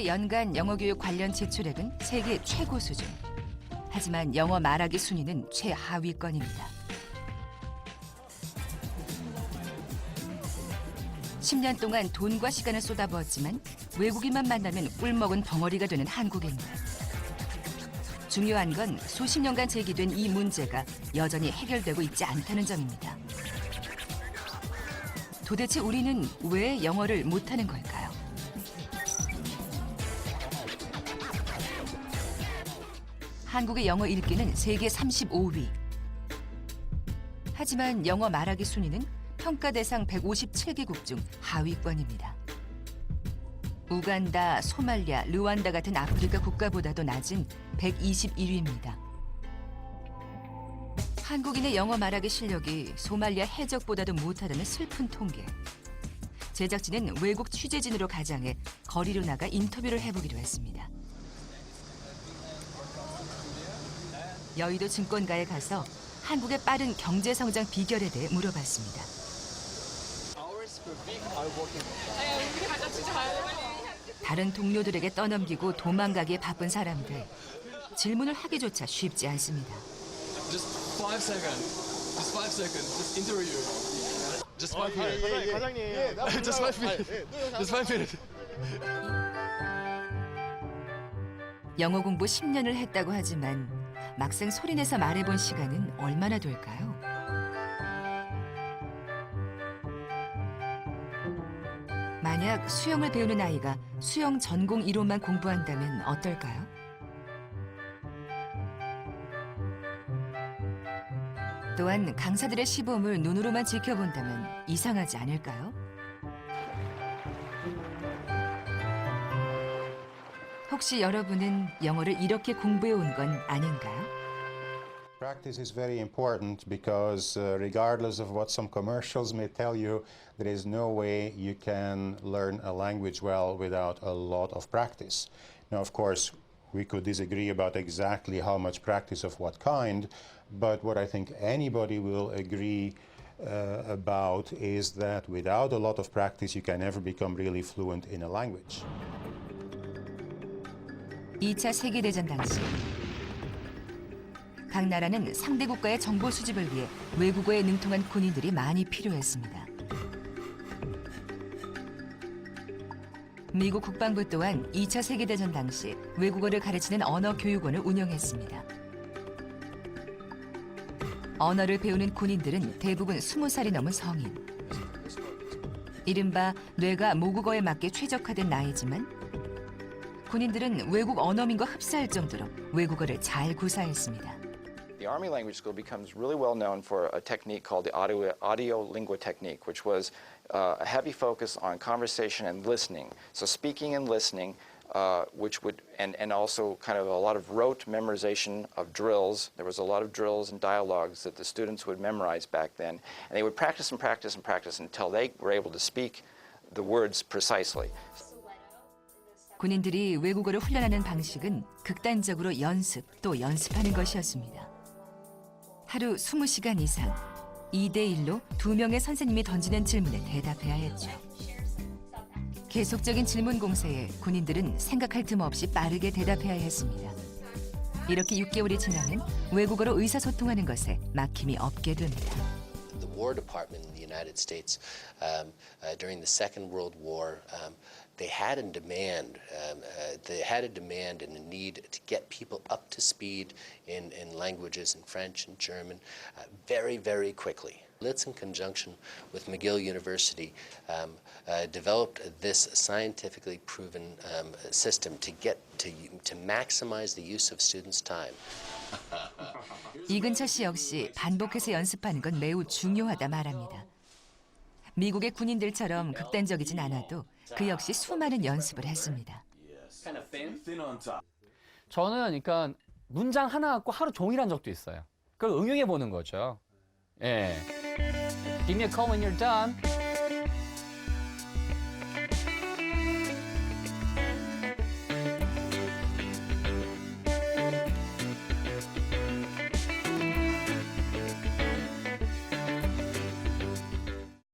한국의 연간 영어 교육 관련 제출액은 세계 최고 수준. 하지만 영어 말하기 순위는 최하위권입니다. 10년 동안 돈과 시간을 쏟아부었지만 외국인만 만나면 꿀먹은 덩어리가 되는 한국인들. 중요한 건 수십 년간 제기된 이 문제가 여전히 해결되고 있지 않다는 점입니다. 도대체 우리는 왜 영어를 못하는 걸까 한국의 영어 읽기는 세계 35위. 하지만 영어 말하기 순위는 평가 대상 157개국 중 하위권입니다. 우간다, 소말리아, 르완다 같은 아프리카 국가보다도 낮은 121위입니다. 한국인의 영어 말하기 실력이 소말리아 해적보다도 못하다는 슬픈 통계. 제작진은 외국 취재진으로 가장해 거리로 나가 인터뷰를 해보기로 했습니다. 여의도 증권가에 가서 한국의 빠른 경제 성장 비결에 대해 물어봤습니다. 다른 동료들에게 떠넘기고 도망가기에 바쁜 사람들. 질문을 하기조차 쉽지 않습니다. Just five seconds. Just five seconds. Just interview. Just five minutes. 예, 과장님. 예, Just five minutes. Just five minutes. 영어 공부 10년을 했다고 하지만 막상 소리내서 말해본 시간은 얼마나 될까요? 만약 수영을 배우는 아이가 수영 전공 이론만 공부한다면 어떨까요? 또한 강사들의 시범을 눈으로만 지켜본다면 이상하지 않을까요? 혹시 여러분은 영어를 이렇게 공부해 온 건 아닌가요? Practice is very important because, uh, regardless of what some commercials may tell you, there is no way you can learn a language well without a lot of practice. Now, of course, we could disagree about exactly how much practice of what kind, but what I think anybody will agree uh, about is that without a lot of practice, you can never become really fluent in a language. 2차 세계대전 당시 각 나라는 상대 국가의 정보 수집을 위해 외국어에 능통한 군인들이 많이 필요했습니다. 미국 국방부 또한 2차 세계대전 당시 외국어를 가르치는 언어 교육원을 운영했습니다. 언어를 배우는 군인들은 대부분 20살이 넘은 성인. 이른바 뇌가 모국어에 맞게 최적화된 나이지만 군인들은 외국 언어민과 흡사할 정도로 외국어를 잘 구사했습니다. The Army Language School becomes really well known for a technique called the audio, audio lingua technique, which was uh, a heavy focus on conversation and listening. So speaking and listening, uh, which would, and, and also kind of a lot of rote memorization of drills. There was a lot of drills and dialogues that the students would memorize back then. And they would practice and practice and practice until they were able to speak the words precisely. 군인들이 외국어를 훈련하는 방식은 극단적으로 연습 또 연습하는 것이었습니다. 하루 20시간 이상 2대1로 두 명의 선생님이 던지는 질문에 대답해야 했죠. 계속적인 질문 공세에 군인들은 생각할 틈 없이 빠르게 대답해야 했습니다. 이렇게 6개월이 지나면 외국어로 의사소통하는 것에 막힘이 없게 됩니다. War Department in the United States um, uh, during the Second World War, um, they had a demand. Um, uh, they had a demand and a need to get people up to speed in, in languages in French and German uh, very, very quickly. Litz, in conjunction with McGill University, um, uh, developed this scientifically proven um, system to get to, to maximize the use of students' time. 이근철 씨 역시 반복해서 연습하는 건 매우 중요하다 말합니다. 미국의 군인들처럼 극단적이진 않아도 그 역시 수많은 연습을 했습니다. 저는 그러니까 문장 하나 갖고 하루 종일 한 적도 있어요. 그걸 응용해 보는 거죠. 예. Give me a call when you're done.